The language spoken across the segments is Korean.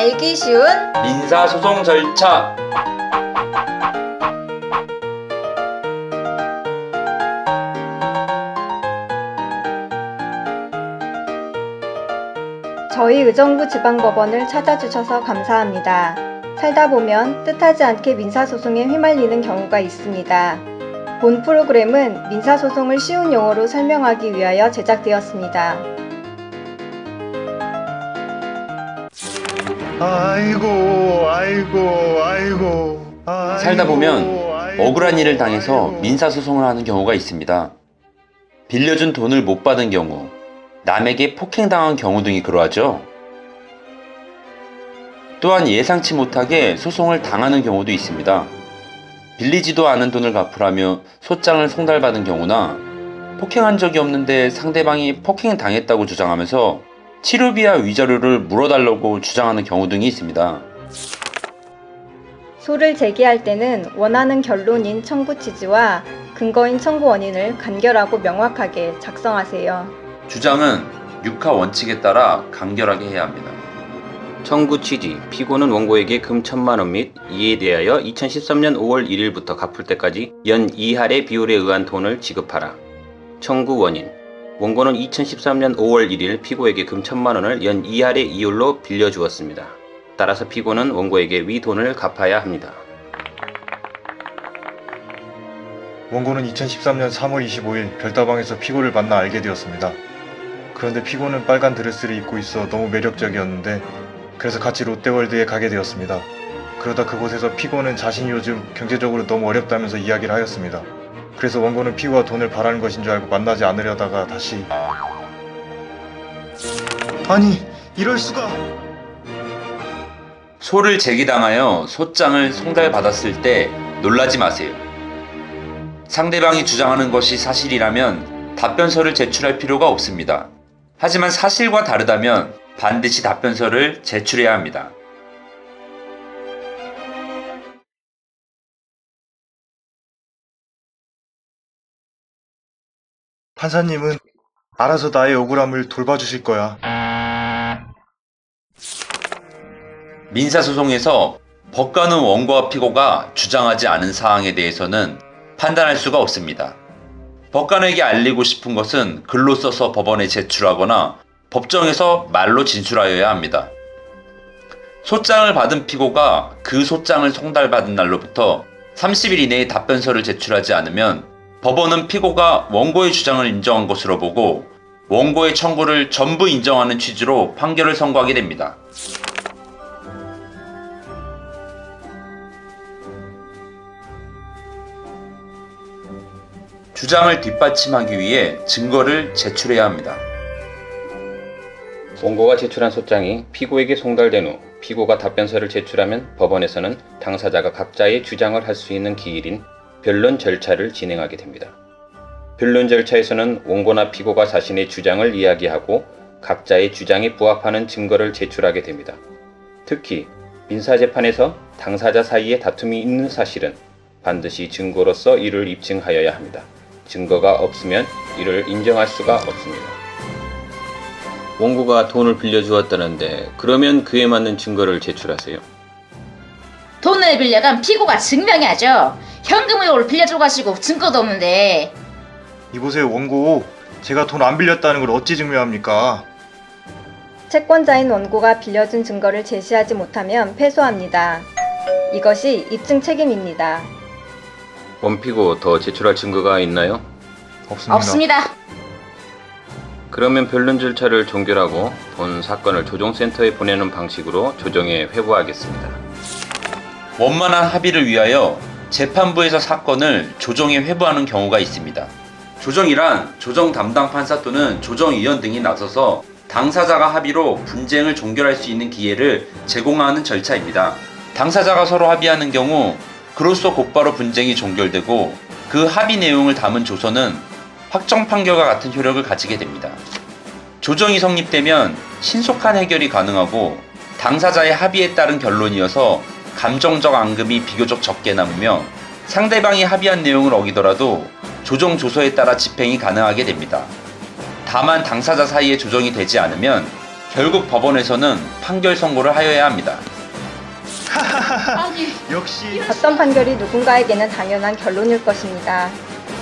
알기 쉬운 민사소송 절차 저희 의정부 지방법원을 찾아주셔서 감사합니다. 살다 보면 뜻하지 않게 민사소송에 휘말리는 경우가 있습니다. 본 프로그램은 민사소송을 쉬운 용어로 설명하기 위하여 제작되었습니다. 아이고 아이고 아이고 살다 보면. 억울한 일을 당해서 민사소송을 하는 경우가 있습니다. 빌려준 돈을 못 받은 경우, 남에게 폭행당한 경우 등이 그러하죠. 또한 예상치 못하게 소송을 당하는 경우도 있습니다. 빌리지도 않은 돈을 갚으라며 소장을 송달받은 경우나 폭행한 적이 없는데 상대방이 폭행당했다고 주장하면서 치료비와 위자료를 물어달라고 주장하는 경우 등이 있습니다. 소를 제기할 때는 원하는 결론인 청구 취지와 근거인 청구 원인을 간결하고 명확하게 작성하세요. 주장은 육하 원칙에 따라 간결하게 해야 합니다. 청구 취지, 피고는 원고에게 금 천만 원 및 이에 대하여 2013년 5월 1일부터 갚을 때까지 연 2할의 비율에 의한 돈을 지급하라. 청구 원인, 원고는 2013년 5월 1일 피고에게 금 천만 원을 연 2할의 이율로 빌려주었습니다. 따라서 피고는 원고에게 위 돈을 갚아야 합니다. 원고는 2013년 3월 25일 별다방에서 피고를 만나 알게 되었습니다. 그런데 피고는 빨간 드레스를 입고 있어 너무 매력적이었는데 그래서 같이 롯데월드에 가게 되었습니다. 그러다 그곳에서 피고는 자신이 요즘 경제적으로 너무 어렵다면서 이야기를 하였습니다. 그래서 원고는 피고가 돈을 바라는 것인 줄 알고 만나지 않으려다가 다시 아니 이럴 수가 소를 제기당하여 소장을 송달받았을 때 놀라지 마세요. 상대방이 주장하는 것이 사실이라면 답변서를 제출할 필요가 없습니다. 하지만 사실과 다르다면 반드시 답변서를 제출해야 합니다. 판사님은 알아서 나의 억울함을 돌봐주실 거야. 민사소송에서 법관은 원고와 피고가 주장하지 않은 사항에 대해서는 판단할 수가 없습니다. 법관에게 알리고 싶은 것은 글로 써서 법원에 제출하거나 법정에서 말로 진술하여야 합니다. 소장을 받은 피고가 그 소장을 송달받은 날로부터 30일 이내에 답변서를 제출하지 않으면 법원은 피고가 원고의 주장을 인정한 것으로 보고 원고의 청구를 전부 인정하는 취지로 판결을 선고하게 됩니다. 주장을 뒷받침하기 위해 증거를 제출해야 합니다. 원고가 제출한 소장이 피고에게 송달된 후 피고가 답변서를 제출하면 법원에서는 당사자가 각자의 주장을 할 수 있는 기일인 변론 절차를 진행하게 됩니다. 변론 절차에서는 원고나 피고가 자신의 주장을 이야기하고 각자의 주장에 부합하는 증거를 제출하게 됩니다. 특히 민사재판에서 당사자 사이에 다툼이 있는 사실은 반드시 증거로서 이를 입증하여야 합니다. 증거가 없으면 이를 인정할 수가 없습니다. 원고가 돈을 빌려주었다는데 그러면 그에 맞는 증거를 제출하세요. 돈을 빌려간 피고가 증명해야죠. 현금을 빌려주고 가시고 증거도 없는데 이보세요 원고 제가 돈 안 빌렸다는 걸 어찌 증명합니까? 채권자인 원고가 빌려준 증거를 제시하지 못하면 패소합니다. 이것이 입증 책임입니다. 원피고 더 제출할 증거가 있나요? 없습니다. 없습니다. 그러면 변론 절차를 종결하고 본 사건을 조정센터에 보내는 방식으로 조정에 회부하겠습니다. 원만한 합의를 위하여 재판부에서 사건을 조정에 회부하는 경우가 있습니다. 조정이란 조정 담당 판사 또는 조정위원 등이 나서서 당사자가 합의로 분쟁을 종결할 수 있는 기회를 제공하는 절차입니다. 당사자가 서로 합의하는 경우 그로써 곧바로 분쟁이 종결되고 그 합의 내용을 담은 조서는 확정 판결과 같은 효력을 가지게 됩니다. 조정이 성립되면 신속한 해결이 가능하고 당사자의 합의에 따른 결론이어서 감정적 앙금이 비교적 적게 남으며 상대방이 합의한 내용을 어기더라도 조정 조서에 따라 집행이 가능하게 됩니다. 다만 당사자 사이에 조정이 되지 않으면 결국 법원에서는 판결 선고를 하여야 합니다. 아니 역시 어떤 판결이 누군가에게는 당연한 결론일 것입니다.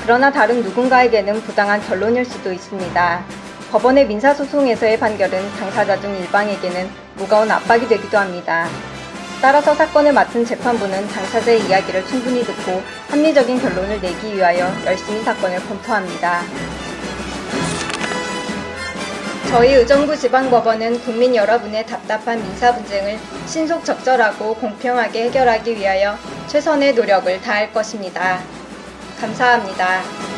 그러나 다른 누군가에게는 부당한 결론일 수도 있습니다. 법원의 민사소송에서의 판결은 당사자 중 일방에게는 무거운 압박이 되기도 합니다. 따라서 사건을 맡은 재판부는 당사자의 이야기를 충분히 듣고 합리적인 결론을 내기 위하여 열심히 사건을 검토합니다. 저희 의정부 지방법원은 국민 여러분의 답답한 민사 분쟁을 신속 적절하고 공평하게 해결하기 위하여 최선의 노력을 다할 것입니다. 감사합니다.